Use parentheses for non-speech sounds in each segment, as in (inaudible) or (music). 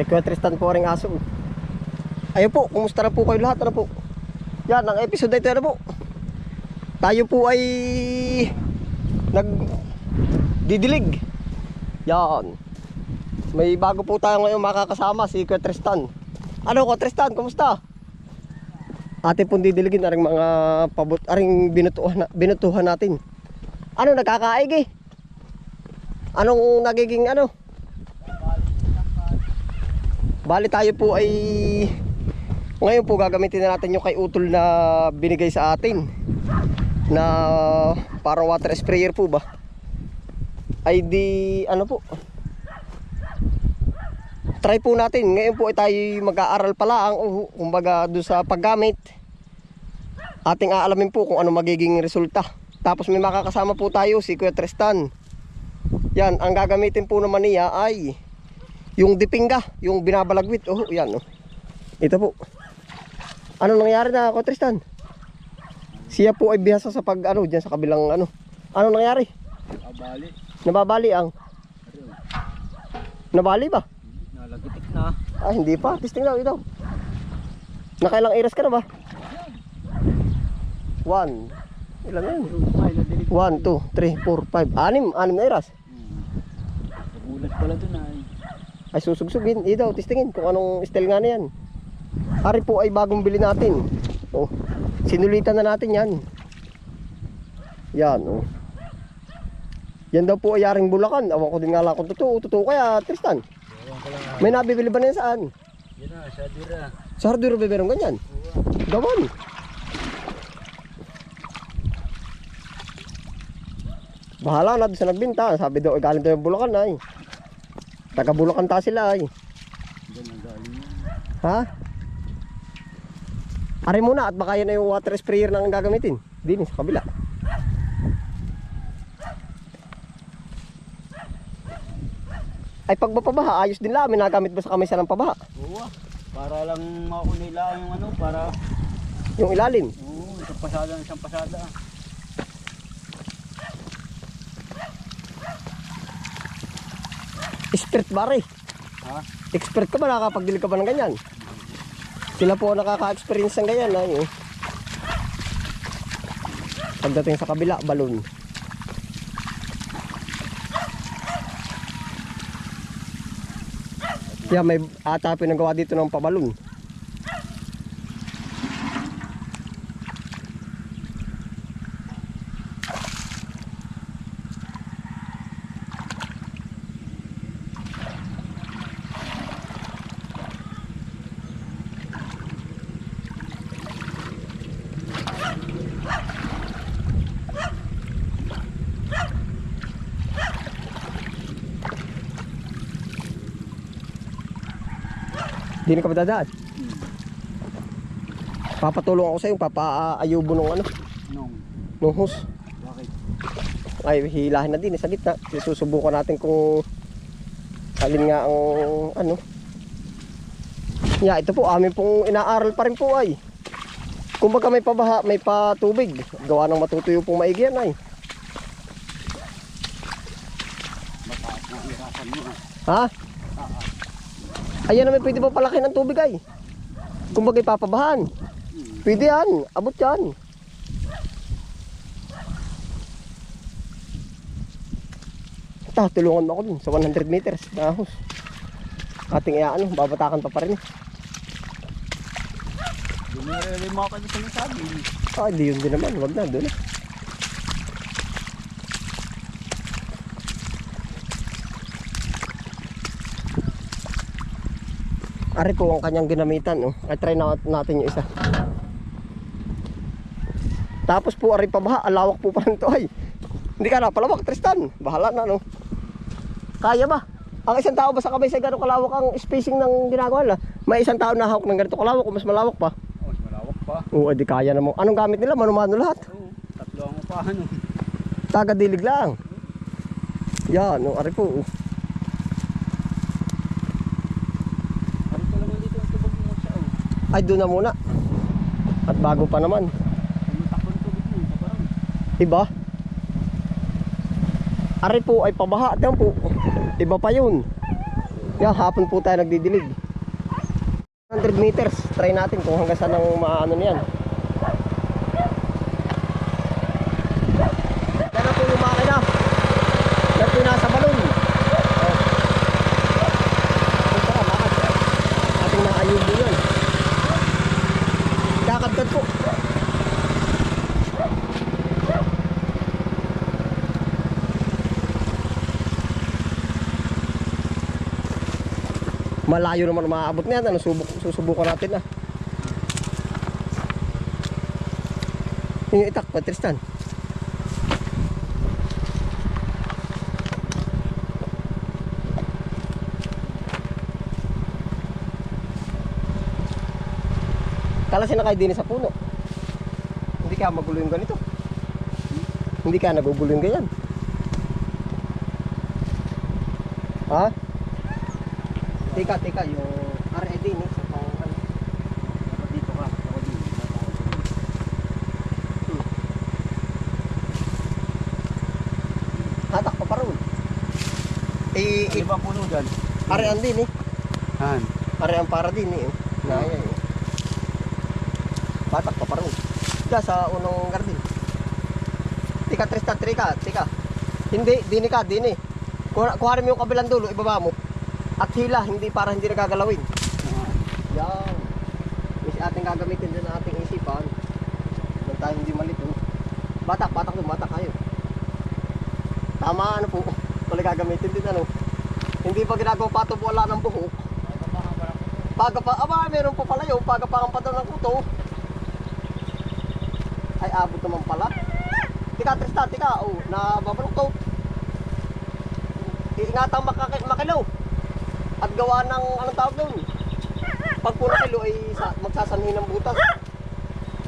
Kay Kuya po ring aso. Ayun po, kumusta na po kayo lahat? Ano po? Yan, ang episode na ito ano po. Tayo po ay nag didilig. Yan. May bago po tayo ngayon makakasama si Kuya. Ano Kuya Tristan, kumusta? Ate pong didiligin aring mga pabot, aring binutuhan, binutuhan natin. Ano nagkakaig eh? Anong nagiging ano? Bali tayo po ay ngayon po gagamitin na natin yung kay utol na binigay sa atin na parang water sprayer po ba? Ay di ano po? Try po natin. Ngayon po ay tayo mag-aaral pala ang kumbaga doon sa paggamit. Ating aalamin po kung ano magiging resulta. Tapos may makakasama po tayo si Kuya Tristan. Yan, ang gagamitin po naman niya ay yung dipinga, yung binabalagwit. Oh, yan oh. Ito po. Ano nangyari na Kuya Tristan? Siya po ay bihasa sa pag ano diyan sa kabilang ano. Ano nangyari? Abali. Nababali ang Nabali ba? Nalagitik na. Ah, hindi pa. Testing daw, ito. Nakailang iras ka na ba? One. Ilan na yun? One, two, three, four, five. Anim. Anim na iras. Hmm. Nagulat pala dun ay. Ay, susugsugin. Ito, testingin kung anong style nga na yan. Ari po ay bagong bili natin. Oh. Sinulitan na natin yan. Yan, oh. Yan daw po ay yaring bulakan. Awan ko din nga lang kung totoo. Totoo kaya, Tristan. May nabibili ba na yan saan? Yan na, sa dira. Sa ba meron ganyan? Gawan. Bahala na doon sa nagbinta. Sabi daw, "Ay, galing daw yung Bulacan ay. Taga Bulacan ta sila ay. Ha? Ari muna at baka yan na yung water sprayer na ang gagamitin. Din sa kabila. Ay pag mapabaha, ayos din lang. May nagamit ba sa kamay ng pabaha? Oo. Para lang makunila yung ano, para... Yung ilalim. Oo, isang pasada, isang pasada. Expert bare. Ha? Expert ka ba? Nakakapagdilig ka ba ng ganyan? Sila po ang nakaka-experience ng ganyan. Eh. Pagdating sa kabila, balon. Yeah, may ata pinagawa dito ng pabalon. Hindi na ka ba dadaan? Papatulong ako sa iyo, papaayubo ng ano, Nung, ng hose. bakit? ay hilahin na din eh, sa gitna. Susubukan natin kung alin nga ang ano. Yeah, ito po amin pong inaaral pa rin po ay. Kung baga may pabaha, may patubig. Gawa ng matutuyo pong maigi yan ay. Ah. Ha? Ayan naman pwede pa palaki ng tubig ay. Kung bagay papabahan. Pwede yan. Abot yan. Ta, tulungan mo ako dun sa 100 meters na ahos. Ating ano, babatakan pa pa rin. Hindi mo rin mga kayo sinasabi. Ah, hindi yun din naman. Wag na, doon na. Ari po ang kanyang ginamitan. Oh. Ay, try na natin yung isa. Tapos po, ari pa ba? Alawak po pa rin to ay. Hindi ka na palawak, Tristan. Bahala na, no? Kaya ba? Ang isang tao ba sa kamay sa gano'ng kalawak ang spacing ng ginagawa nila? May isang tao na hawak ng ganito kalawak o mas malawak pa? Oh, mas malawak pa. Oo, di kaya naman. Anong gamit nila? Mano-mano lahat. Oo, tatlo ang upahan oh. Tagadilig lang. Yan, no, ari po. oh. Ano ko naman dito ang tubog mo siya oh. Ay, doon na muna. At bago pa naman. Iba? Ari po ay pabaha. Diyan po. Iba pa yun. Yan, hapon po tayo nagdidilig. 100 meters. Try natin kung hanggang saan ang maano niyan. Yan na po yung makina. Yan po yung nasa balon. Oh. Ito ka, makad. Ating mga ayubo yan. Kakadkad po. Malayo naman maaabot na yan. Ano, subuk, susubukan natin ah. Yung itak pa, Tristan. Kala sinakay din sa puno. Hindi kaya magulo yung ganito. Hindi kaya nagugulo yung ganyan. Ha? Tika, tika, yung RED ni sa pang ano. Ako dito ka. Ako dito. Hatak pa parol. Eh, Ano ba ang puno dyan? arean din eh. Han. Arean para din eh. Naya eh. Hatak pa parol. Diyan sa unang garden. Tika, Tristan, tika, tika. Hindi, dini ka, dini. Kuha, kuharin mo yung kabilang dulo, ibaba mo. At hila, hindi para hindi nagagalawin. Yan. Si ating gagamitin din ang ating isipan. Huwag tayo hindi malito. Batak, batak doon, batak kayo. Tama ano po. Wala gagamitin din ano. Hindi pa ginagawa pato wala ng buhok. Paga pa, aba, meron pa pala yun. Paga pa pato ng kuto. Ay, abot naman pala. Tika, Tristan, tika. Oh, nababalok to. Iingatang makak makilaw. At gawa ng, anong tawag doon? Pag puro kilo ay sa, magsasanhin ng butas.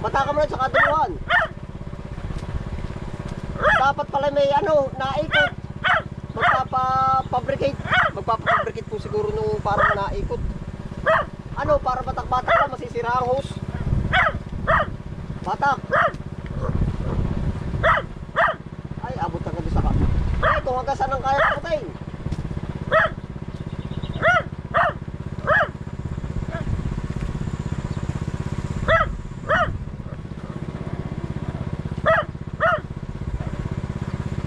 Mata ka mo na sa kaduluhan. Dapat pala may ano, naikot. Magpapa-fabricate. Magpapa-fabricate po siguro nung parang naikot. Ano, para batak-batak lang, masisira ang hose. Batak. Ay, abot ka doon sa ka. Ay, kung hanggang saan ang kaya patayin.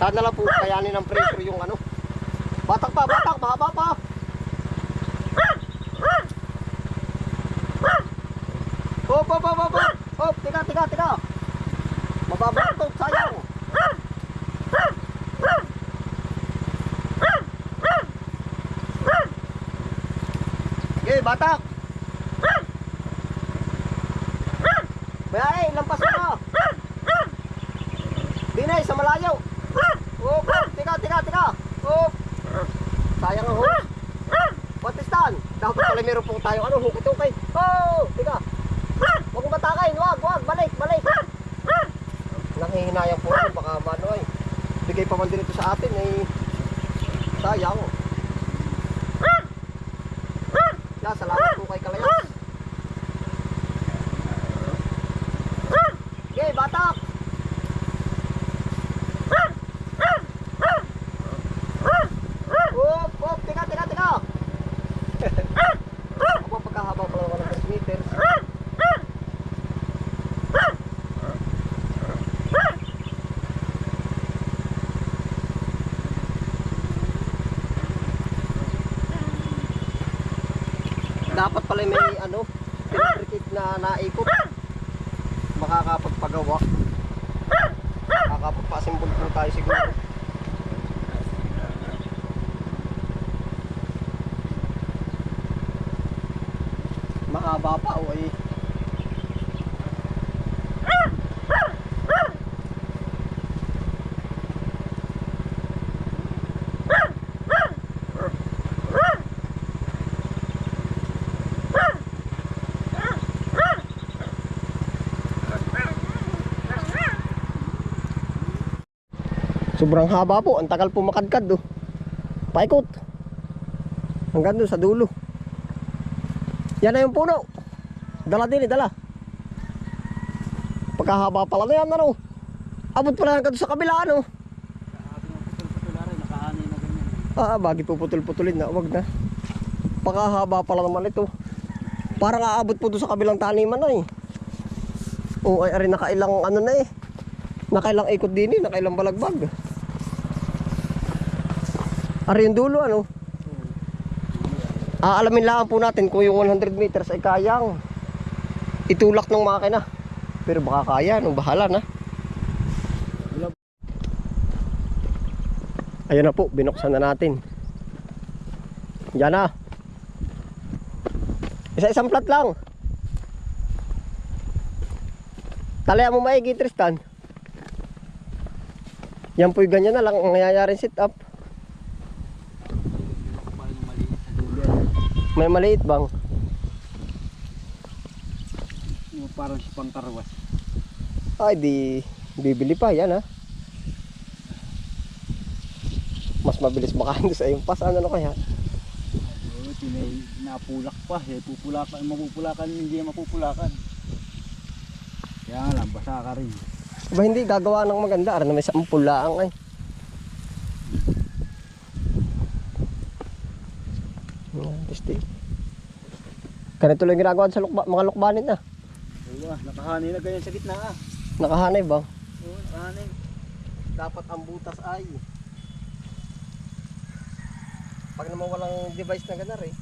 Sana lang po kayanin ng pressure yung ano. Batak pa, batak, mahaba pa. Hop, hop, hop, hop, hop. Hop, tika, tika, tika. Mababa ito, sayang. Okay, batak. Bayay, lampas mo na. Dinay, sa malayo. Hop, hop, tika, tika, tika. Hop. Sayang ang hook. Batistan. Dapat pala meron po tayo ano, hook ito kay. Oh, tika. Huwag mo matakain, wag, wag, balik, balik. Nanghihinayang po rin, baka mano ay. Bigay pa man din ito sa atin eh. Sayang. Ya, salamat po kay Kalayas. Okay, batak. Hop, hop, tika, tika, tika. Ako pagkahaba pala naman ng 10 meters. Dapat pala may ano, pinrikit na naikot. Makakapagpagawa. Makakapagpasimbol po tayo siguro. Mahaba pa o ay. Sobrang haba po, ang tagal po makadkad do. Paikot. Hanggang doon sa dulo. Yan na yung puno. Dala din eh, dala. Pagkahaba pala na yan, ano. Abot hanggang doon sa kabila, ano. Na. Ah, bagay po putol-putulin na, wag na. Napakahaba pala naman ito. Parang aabot po doon sa kabilang taniman ay. Oo, ay, ay nakailang ano na eh. Nakailang ikot din eh, nakailang balagbag. Ari yung dulo ano. Aalamin lang po natin kung yung 100 meters ay kayang itulak ng makina. Pero baka kaya, nung bahala na. Ayun na po, binuksan na natin. Yan na. Isa-isang plat lang. Talaya mo maigi, Tristan. Yan po'y ganyan na lang ang nangyayari sit up. May maliit bang? Yung parang si pangkarwas. Ay, di bibili pa. Yan ha. Mas mabilis makain (laughs) sa yung pas. Ano na kaya? Oo, tinay napulak pa. Eh, pupulakan, mapupulakan, hindi mapupulakan. Kaya lang, basa ka rin. Ba hindi gagawa ng maganda. Ara na may sampul laang ay. Pisti. Ganito lang ginagawa sa lukba, mga lukbanin na. Ah, nakahanay na ganyan sa gitna ah. Nakahanay bang? Oo, nakahanay. Dapat ang butas ay pag naman walang device na ganar eh.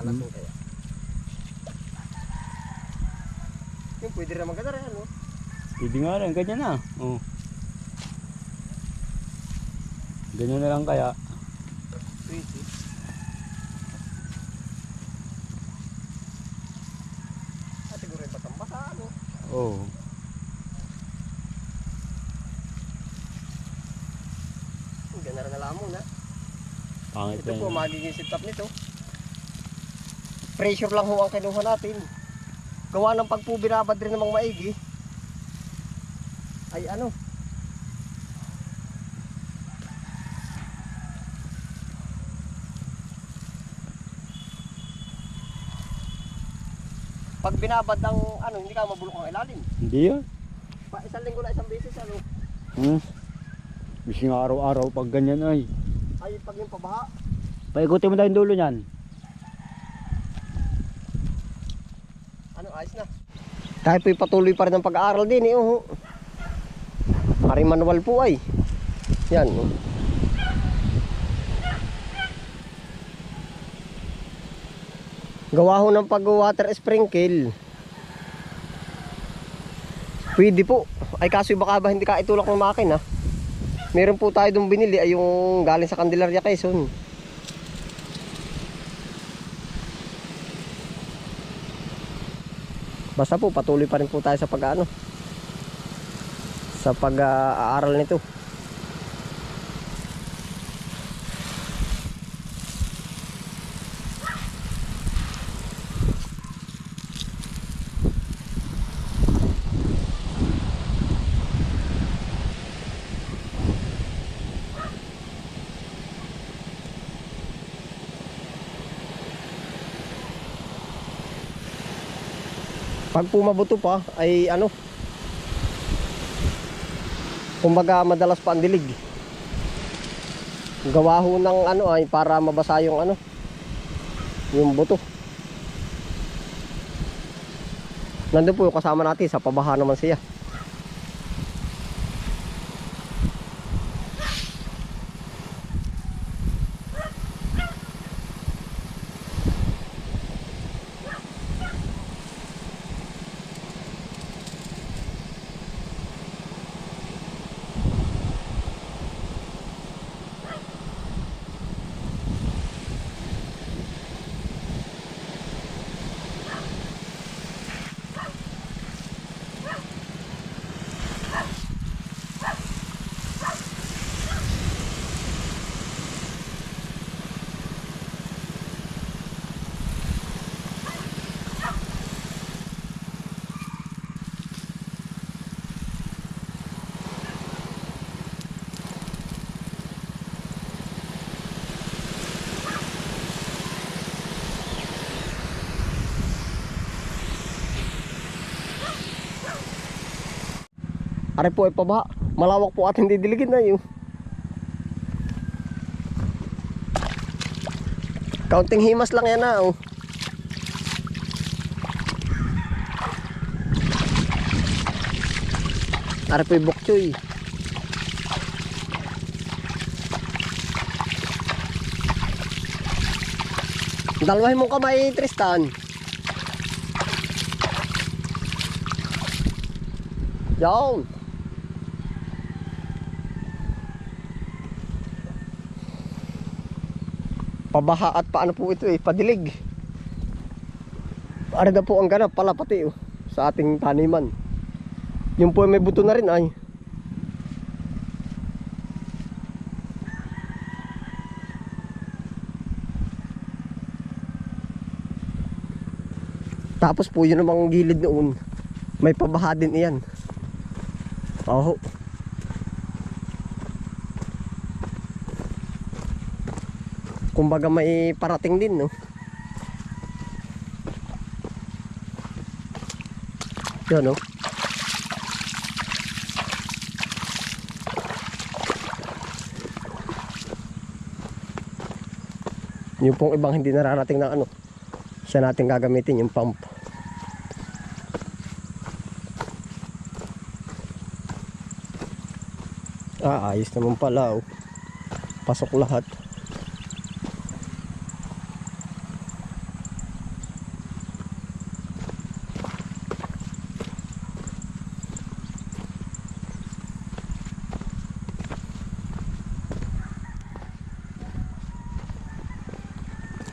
Kalasong kaya. Yung pwede naman ganar eh, ano? Pwede nga rin, ganyan na. Oo. Ganyan na lang kaya. Pwede. Ah, siguro yung batang basa, ano? Oo. Yung ganar na lang muna. Pangit Ito po, magiging setup nito. Pressure lang ho ang kinuha natin. Gawa ng pag po binabad rin namang maigi. Ay ano? Pag binabad ang ano, hindi ka mabulok ang ilalim. Hindi yan. Pa isang linggo na isang beses ano. Hmm. Bisa nga araw-araw pag ganyan ay. Ay pag yung pabaha. Paikutin mo yung dulo niyan. Ano, ayos na. Tayo po'y patuloy pa rin ang pag-aaral din eh. Oh. Ari manual po ay. Yan. Oh. Gawa ho ng pag-water sprinkle. Pwede po. Ay kaso baka ba hindi ka itulak ng makina. Meron po tayo dong binili ay yung galing sa Candelaria Quezon. Basta po patuloy pa rin po tayo sa pag-ano sa pag-aaral nito. Pag pumabuto pa ay ano? Kumbaga madalas pa ang dilig. Gawa ho ng ano ay para mabasa yung ano yung buto. Nandun po kasama natin sa pabaha naman siya Are po ay pabaha. Malawak po ating didiligin na yung. Kaunting himas lang yan ah. Oh. Ara po yung bokchoy. Dalawahin mong kamay, Tristan. Yan. Pabaha at paano po ito eh, padilig. Ano na po ang ganap pala pati oh, sa ating taniman. Yung po may buto na rin ay. Tapos po yun namang gilid noon. May pabaha din iyan. Oo. Kumbaga may parating din, no? Yan, no? Yung pong ibang hindi nararating na ano, siya natin gagamitin, yung pump. Ah, ayos naman pala, oh. Pasok lahat.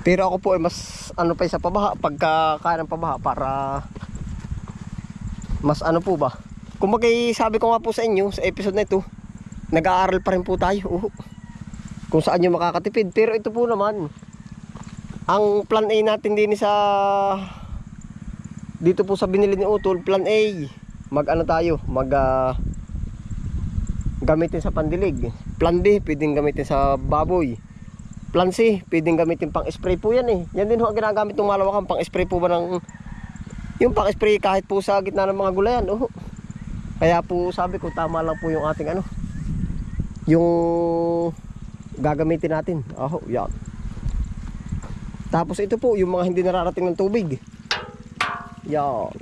Pero ako po ay mas ano pa sa pabaha pagka kaya ng pabaha para mas ano po ba. Kung sabi ko nga po sa inyo sa episode na ito, nag-aaral pa rin po tayo. Oo. Kung saan yung makakatipid. Pero ito po naman, ang plan A natin din sa dito po sa binili ni Utol, plan A, mag ano tayo, mag ah, gamitin sa pandilig. Plan B, pwedeng gamitin sa baboy. Plan C, pwedeng gamitin pang spray po yan eh. Yan din ho ang ginagamit ng malawakan, pang spray po ba ng yung pang spray kahit po sa gitna ng mga gulayan. Oh. Kaya po sabi ko tama lang po yung ating ano. Yung gagamitin natin. Oh, yan. Tapos ito po yung mga hindi nararating ng tubig. Yan.